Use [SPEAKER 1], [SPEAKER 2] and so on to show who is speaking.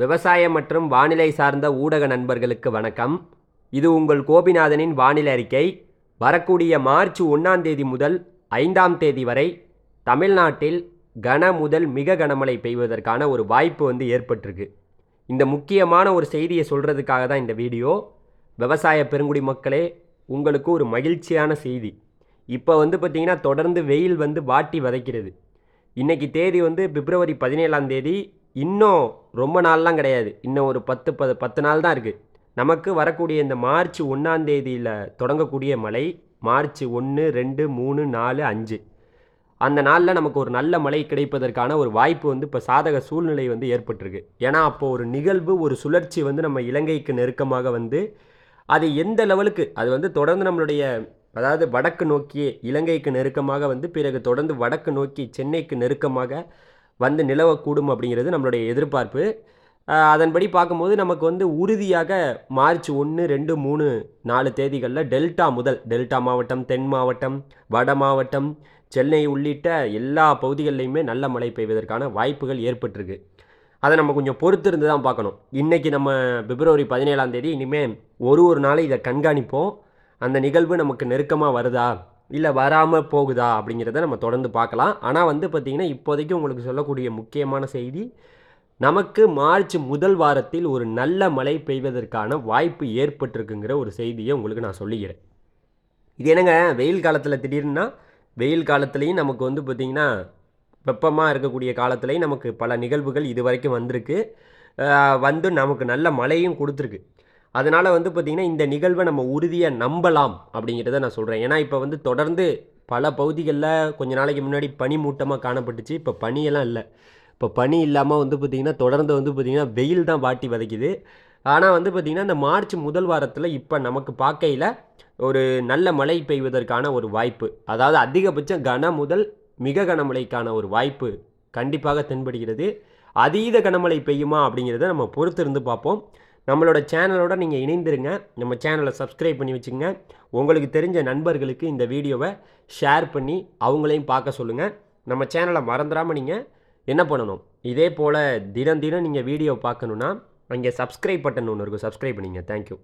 [SPEAKER 1] விவசாயம் மற்றும் வானிலை சார்ந்த ஊடக நண்பர்களுக்கு வணக்கம். இது உங்கள் கோபிநாதனின் வானிலை அறிக்கை. வரக்கூடிய மார்ச் ஒன்றாம் தேதி முதல் ஐந்தாம் தேதி வரை தமிழ்நாட்டில் கன முதல் மிக கனமழை பெய்வதற்கான ஒரு வாய்ப்பு வந்து ஏற்பட்டிருக்கு. இந்த முக்கியமான ஒரு செய்தியை சொல்கிறதுக்காக தான் இந்த வீடியோ. விவசாய பெருங்குடி மக்களே உங்களுக்கு ஒரு மகிழ்ச்சியான செய்தி. இப்போ வந்து பார்த்திங்கன்னா தொடர்ந்து வெயில் வந்து வாட்டி வதைக்கிறது. இன்னைக்கு தேதி வந்து பிப்ரவரி பதினேழாம் தேதி இன்னும் ரொம்ப நாள்லாம் கிடையாது. இன்னும் ஒரு பத்து ப பத்து நாள் தான் இருக்குது நமக்கு வரக்கூடிய இந்த மார்ச் ஒன்றாம் தேதியில் தொடங்கக்கூடிய மழை மார்ச் ஒன்று ரெண்டு மூணு நாலு அஞ்சு. அந்த நாளில் நமக்கு ஒரு நல்ல மழை கிடைப்பதற்கான ஒரு வாய்ப்பு வந்து இப்போ சாதக சூழ்நிலை வந்து ஏற்பட்டிருக்கு. ஏன்னா அப்போது ஒரு நிகழ்வு ஒரு சுழற்சி வந்து நம்ம இலங்கைக்கு நெருக்கமாக வந்து அது எந்த லெவலுக்கு அது வந்து தொடர்ந்து நம்மளுடைய அதாவது வடக்கு நோக்கி இலங்கைக்கு நெருக்கமாக வந்து பிறகு தொடர்ந்து வடக்கு நோக்கி சென்னைக்கு நெருக்கமாக வந்து நிலவக்கூடும் அப்படிங்கிறது நம்மளுடைய எதிர்பார்ப்பு. அதன்படி பார்க்கும்போது நமக்கு வந்து உறுதியாக மார்ச் ஒன்று ரெண்டு மூணு நாலு தேதிகளில் டெல்டா முதல் டெல்டா மாவட்டம் தென் மாவட்டம் வட மாவட்டம் சென்னை உள்ளிட்ட எல்லா பகுதிகளிலையுமே நல்ல மழை பெய்வதற்கான வாய்ப்புகள் ஏற்பட்டிருக்கு. அதை நம்ம கொஞ்சம் பொறுத்திருந்து தான் பார்க்கணும். இன்றைக்கி நம்ம பிப்ரவரி பதினேழாம் தேதி இனிமேல் ஒரு ஒரு நாளை இதை கண்காணிப்போம். அந்த நிகழ்வு நமக்கு நெருக்கமாக வருதா? இல்லை வராமல் போகுதா அப்படிங்கிறத நம்ம தொடர்ந்து பார்க்கலாம். ஆனால் வந்து பார்த்திங்கன்னா இப்போதைக்கு உங்களுக்கு சொல்லக்கூடிய முக்கியமான செய்தி நமக்கு மார்ச் முதல் வாரத்தில் ஒரு நல்ல மழை பெய்வதற்கான வாய்ப்பு ஏற்பட்டிருக்குங்கிற ஒரு செய்தியை உங்களுக்கு நான் சொல்லிக்கிறேன். இது என்னங்க? வெயில் காலத்தில் திடீர்னா வெயில் காலத்துலேயும் நமக்கு வந்து பார்த்திங்கன்னா வெப்பமாக இருக்கக்கூடிய காலத்துலேயும் நமக்கு பல நிகழ்வுகள் இது வரைக்கும் வந்திருக்கு வந்து நமக்கு நல்ல மழையும் கொடுத்துருக்கு. அதனால் வந்து பார்த்திங்கன்னா இந்த நிகழ்வை நம்ம உறுதியாக நம்பலாம் அப்படிங்கிறத நான் சொல்கிறேன் ஏன்னா இப்போ வந்து தொடர்ந்து பல பகுதிகளில் கொஞ்ச நாளைக்கு முன்னாடி பனி மூட்டமாக காணப்பட்டுச்சு. இப்போ பனியெல்லாம் இல்லை. இப்போ பனி இல்லாமல் வந்து பார்த்திங்கன்னா தொடர்ந்து வந்து பார்த்திங்கன்னா வெயில் தான் வாட்டி வதைக்குது. ஆனால் வந்து பார்த்திங்கன்னா இந்த மார்ச் முதல் வாரத்தில் இப்போ நமக்கு பார்க்கையில் ஒரு நல்ல மழை பெய்வதற்கான ஒரு வாய்ப்பு அதாவது அதிகபட்சம் கன முதல் மிக கனமழைக்கான ஒரு வாய்ப்பு கண்டிப்பாக தென்படுகிறது. அதீத கனமழை பெய்யுமா அப்படிங்கிறத நம்ம பொறுத்திருந்து பார்ப்போம். நம்மளோட சேனலோட நீங்கள் இணைந்திருங்க. நம்ம சேனலை சப்ஸ்கிரைப் பண்ணி வச்சுங்க உங்களுக்கு தெரிஞ்ச நண்பர்களுக்கு இந்த வீடியோவை ஷேர் பண்ணி அவங்களையும் பார்க்க சொல்லுங்கள் நம்ம சேனலை மறந்துடாமல் நீங்கள் என்ன பண்ணணும்? இதே போல் தினம் தினம் நீங்கள் வீடியோ பார்க்கணுன்னா அங்கே சப்ஸ்கிரைப் பட்டன் ஒன்று இருக்கும். சப்ஸ்கிரைப் பண்ணிங்க தேங்க்யூ